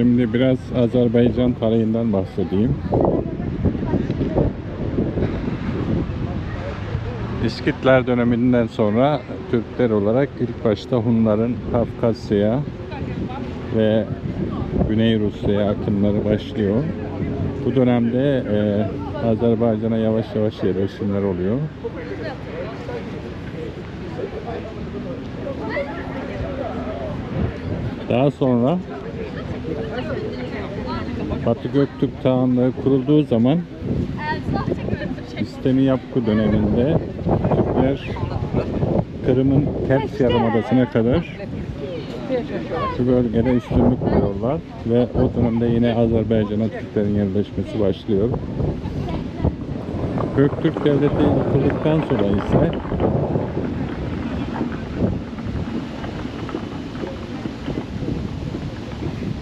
Şimdi biraz Azerbaycan tarihinden bahsedeyim. İskitler döneminden sonra Türkler olarak ilk başta Hunların Kafkasya ve Güney Rusya'ya akınları başlıyor. Bu dönemde e, Azerbaycan'a yavaş yavaş yerleşimler oluyor. Daha sonra Batı Göktürk Tağanlığı kurulduğu zaman İstemi Yapku döneminde Türkler Kırım'ın ters yarımadasına kadar şu bölgede üstünlük kuruyorlar ve o dönemde yine Azerbaycan'a Türklerin yerleşmesi başlıyor. Göktürk Devleti yıkıldıktan sonra ise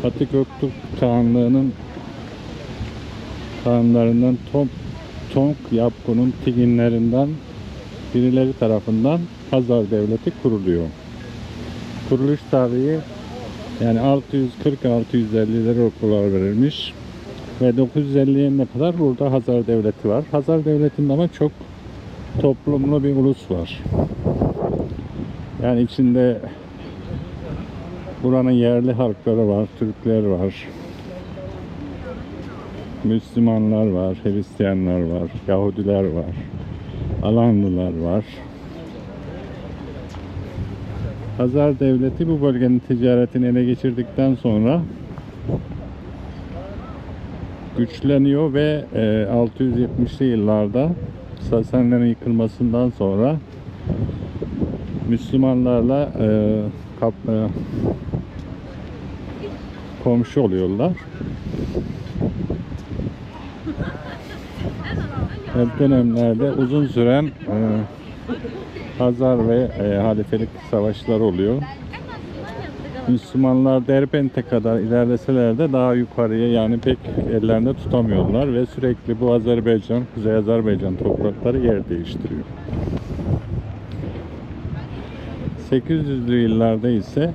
Batı Göktürk Kağanlığı'nın Kağanlarından Tom, Tonk Yapku'nun Tiginlerinden birileri tarafından Hazar Devleti kuruluyor. Kuruluş tarihi yani 640-650'lere okullar verilmiş ve 950'ye ne kadar burada Hazar Devleti var. Hazar Devleti'nde ama çok toplumlu bir ulus var. Yani içinde buranın yerli halkları var, Türkler var, Müslümanlar var, Hristiyanlar var, Yahudiler var, Alanlılar var. Hazar Devleti bu bölgenin ticaretini ele geçirdikten sonra güçleniyor ve e, 670'li yıllarda Sasanların yıkılmasından sonra Müslümanlarla e, kap, e, komşu oluyorlar. Bu dönemlerde uzun süren e, Hazar ve e, halifelik savaşları oluyor. Müslümanlar Derbent'e kadar ilerleseler de daha yukarıya yani pek ellerinde tutamıyorlar ve sürekli bu Azerbaycan, Kuzey Azerbaycan toprakları yer değiştiriyor. 800'lü yıllarda ise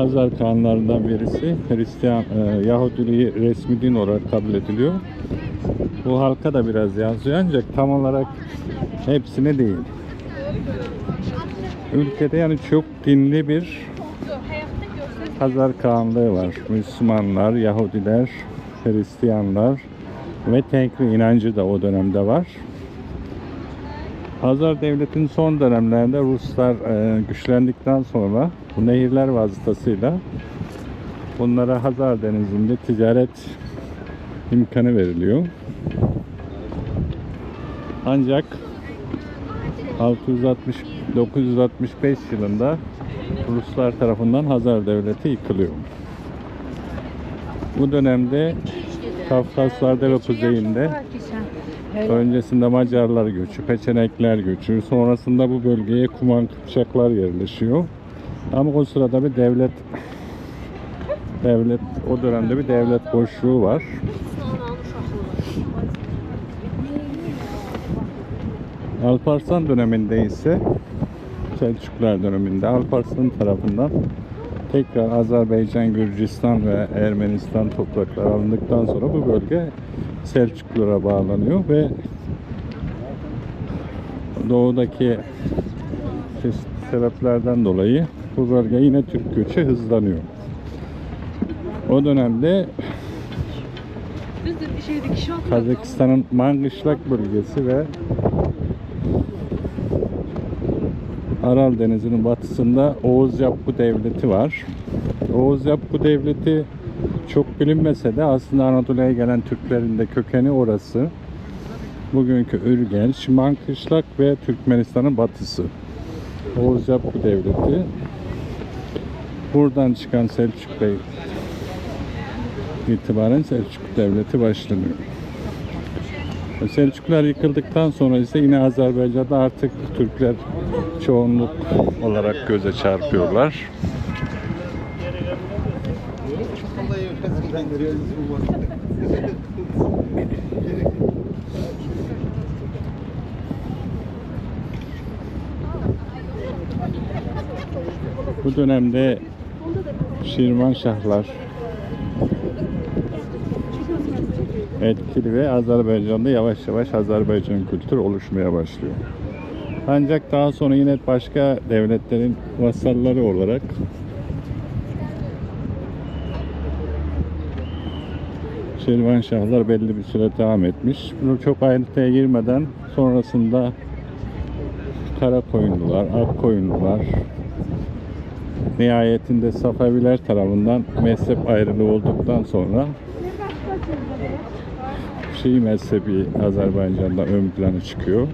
Hazar kanlarından birisi Hristiyan e, Yahudiliği resmi din olarak kabul ediliyor. Bu halka da biraz yazıyor ancak tam olarak hepsine değil. Ülkede yani çok dinli bir Hazar Kağanlığı var. Müslümanlar, Yahudiler, Hristiyanlar ve Tenkri inancı da o dönemde var. Hazar Devleti'nin son dönemlerinde Ruslar e, güçlendikten sonra bu nehirler vasıtasıyla bunlara Hazar Denizi'nde ticaret imkanı veriliyor. Ancak 660 965 yılında Ruslar tarafından Hazar Devleti yıkılıyor. Bu dönemde Kafkaslar'da ve kuzeyinde öncesinde Macarlar göçü, Peçenekler göçü, sonrasında bu bölgeye Kuman Kıpçaklar yerleşiyor. Ama o sırada bir devlet devlet o dönemde bir devlet boşluğu var. Alparslan döneminde ise Selçuklular döneminde Alparslan tarafından tekrar Azerbaycan, Gürcistan ve Ermenistan toprakları alındıktan sonra bu bölge Selçuklulara bağlanıyor ve doğudaki sebeplerden dolayı bu yine Türk göçü hızlanıyor. O dönemde Kazakistan'ın Mangışlak bölgesi ve Aral Denizi'nin batısında Oğuz Yapgu Devleti var. Oğuz Yapgu Devleti çok bilinmese de aslında Anadolu'ya gelen Türklerin de kökeni orası. Bugünkü Ürgenç, Mangışlak ve Türkmenistan'ın batısı. Oğuz Yapgu Devleti. Buradan çıkan Selçuk Bey itibaren Selçuk Devleti başlanıyor. Selçuklular yıkıldıktan sonra ise yine Azerbaycan'da artık Türkler çoğunluk olarak göze çarpıyorlar. Bu dönemde Şirvanşahlar etkili ve Azerbaycan'da yavaş yavaş Azerbaycan kültürü oluşmaya başlıyor. Ancak daha sonra yine başka devletlerin vasalları olarak Şirvanşahlar belli bir süre devam etmiş. Bunu çok ayrıntıya girmeden sonrasında Kara koyunlular, Ak koyunlular, nihayetinde Safeviler tarafından mezhep ayrılığı olduktan sonra Şii mezhebi Azerbaycan'da ön plana çıkıyor.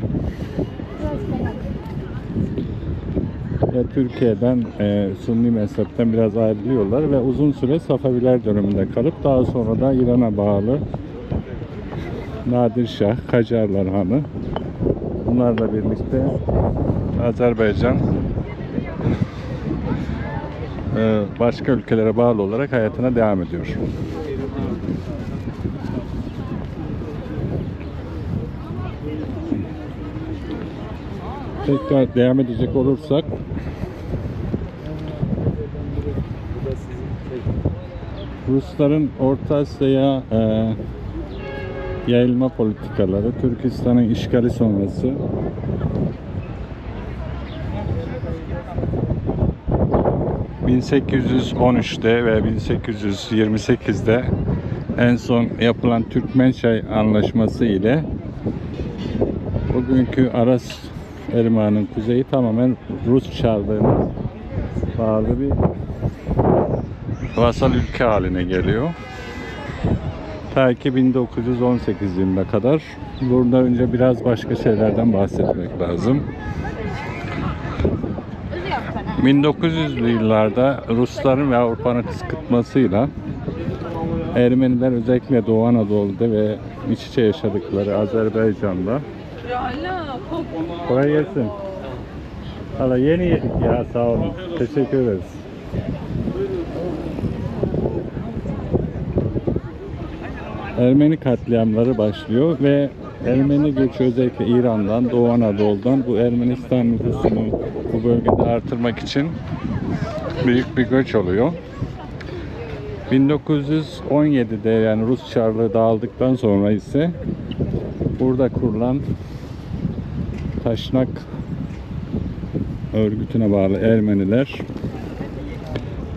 Ve Türkiye'den e, Sunni mezhepten biraz ayrılıyorlar ve uzun süre Safeviler döneminde kalıp daha sonra da İran'a bağlı Nadir Şah, Kacarlar Hanı bunlarla birlikte Azerbaycan başka ülkelere bağlı olarak hayatına devam ediyor. Tekrar devam edecek olursak Rusların Orta Asya'ya e, yayılma politikaları, Türkistan'ın işgali sonrası ...1813'te ve 1828'de en son yapılan Türkmençay Anlaşması ile bugünkü Aras Irmağı'nın kuzeyi tamamen Rus çarlığına bağlı bir vasal ülke haline geliyor. Ta ki 1918 yılına kadar. Burada önce biraz başka şeylerden bahsetmek lazım. 1900'lü yıllarda Rusların ve Avrupa'nın kıskırtmasıyla Ermeniler özellikle Doğu Anadolu'da ve iç içe yaşadıkları Azerbaycan'da Kolay gelsin. Hala yeni yedik ya sağ olun. Teşekkür ederiz. Ermeni katliamları başlıyor ve Ermeni göçü özellikle İran'dan, Doğu Anadolu'dan bu Ermenistan nüfusunu bu bölgede artırmak için büyük bir göç oluyor. 1917'de yani Rus Çarlığı dağıldıktan sonra ise burada kurulan Taşnak örgütüne bağlı Ermeniler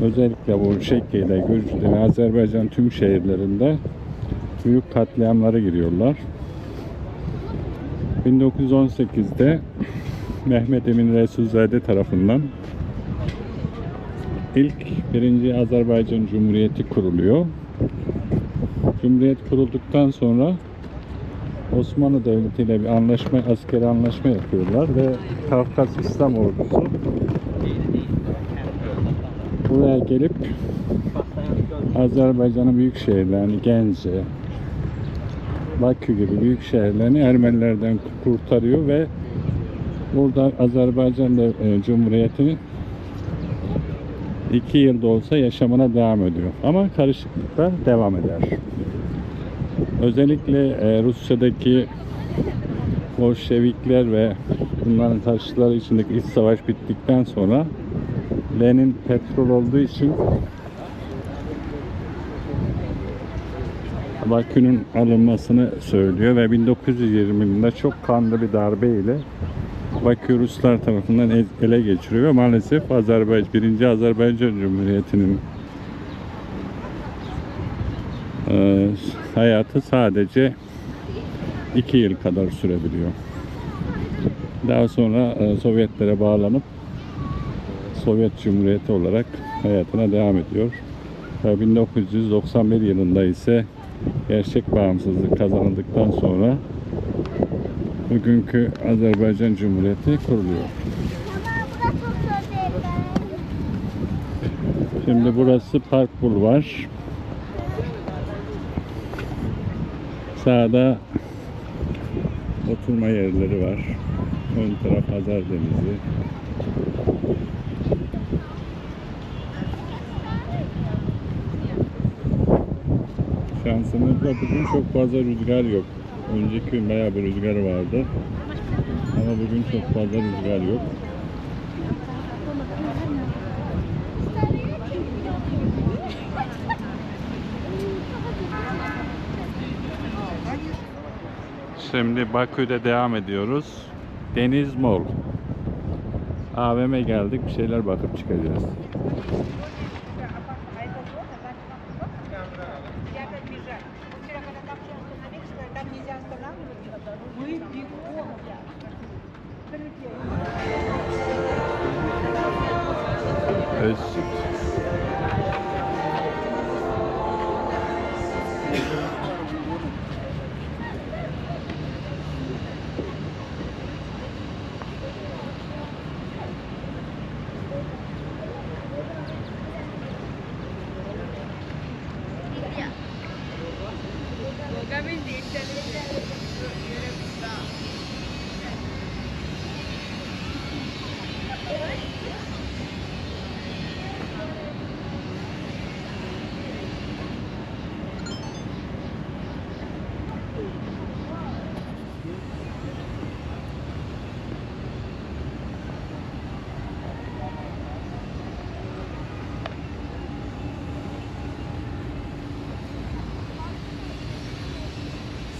özellikle bu Şekke'de, Gürcü'de ve Azerbaycan tüm şehirlerinde büyük katliamlara giriyorlar. 1918'de Mehmet Emin Resulzade tarafından ilk birinci Azerbaycan Cumhuriyeti kuruluyor. Cumhuriyet kurulduktan sonra Osmanlı Devleti ile bir anlaşma, askeri anlaşma yapıyorlar ve Kafkas İslam Ordusu buraya gelip Azerbaycan'ın büyük şehirlerini Gence, Bakü gibi büyük şehirlerini Ermenilerden kurtarıyor ve burada Azerbaycan e, Cumhuriyeti iki yılda olsa yaşamına devam ediyor. Ama karışıklıklar devam eder. Özellikle e, Rusya'daki Bolşevikler ve bunların taşçıları içindeki iç savaş bittikten sonra Lenin petrol olduğu için Bakü'nün alınmasını söylüyor ve 1920 yılında çok kanlı bir darbe ile Bakü Ruslar tarafından ele geçiriyor maalesef Azerbaycan 1. Azerbaycan Cumhuriyeti'nin e, hayatı sadece 2 yıl kadar sürebiliyor. Daha sonra e, Sovyetlere bağlanıp Sovyet Cumhuriyeti olarak hayatına devam ediyor. Ve 1991 yılında ise gerçek bağımsızlık kazanıldıktan sonra bugünkü Azerbaycan Cumhuriyeti kuruluyor. Şimdi burası Park Bulvar. Sağda oturma yerleri var. Ön taraf Hazar Denizi. Şansımızla bugün çok fazla rüzgar yok. Önceki gün bayağı bir rüzgar vardı. Ama bugün çok fazla rüzgar yok. Şimdi Bakü'de devam ediyoruz. Deniz Mall. AVM geldik bir şeyler bakıp çıkacağız. It's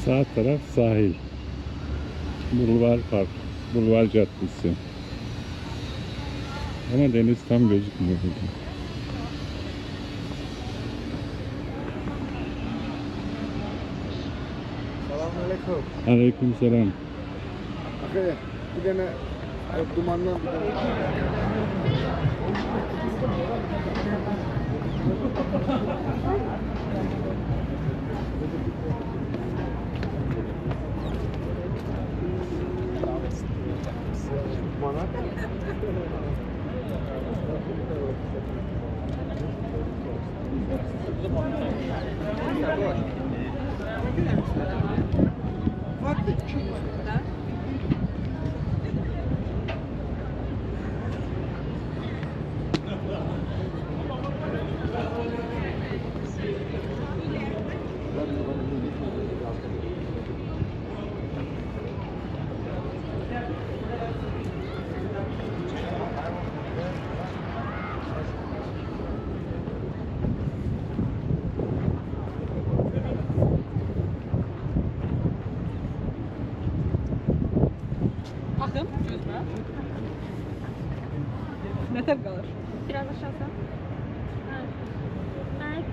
Sağ taraf sahil. Bulvar Park. Bulvar Caddesi. Ama deniz tam gözükmüyor burada. Selamünaleyküm. Aleyküm selam. Bir tane dumandan bir tane. Bana. Bakın Ne tep kalır? Biraz aşağıda. Ha.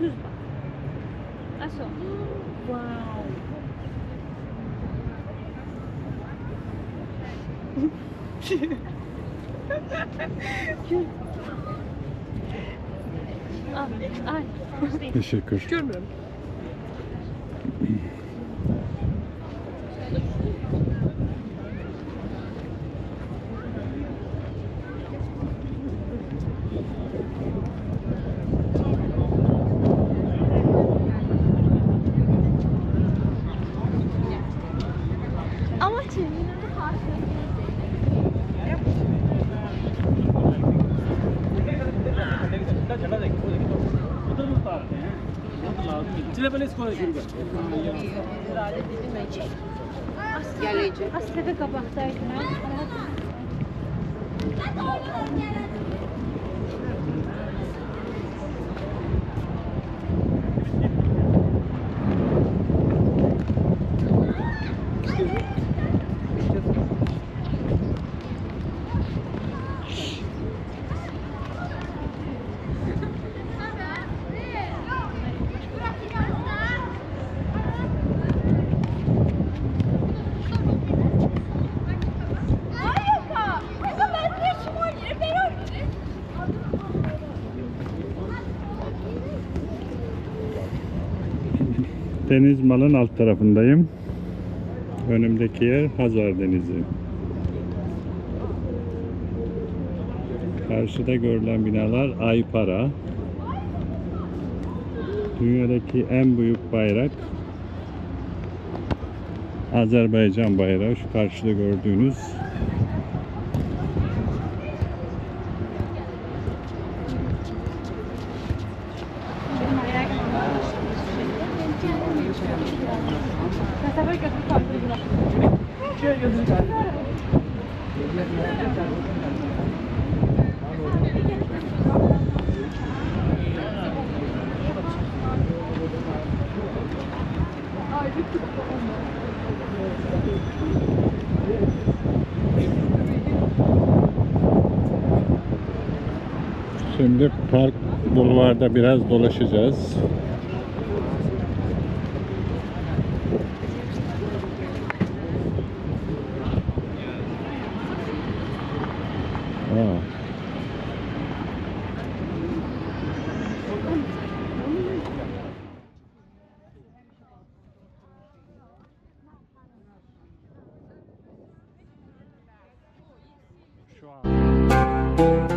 Düz bak. Nasıl? Wow. Al, ay. Teşekkür. Görmüyorum. Herhalde dedim Ece. Gel Ece. Aslında kapaktaydım ben. Deniz Mal'ın alt tarafındayım. Önümdeki yer Hazar Denizi. Karşıda görülen binalar Aypara. Dünyadaki en büyük bayrak Azerbaycan bayrağı. Şu karşıda gördüğünüz Şimdi park bulvarda biraz dolaşacağız. Şu an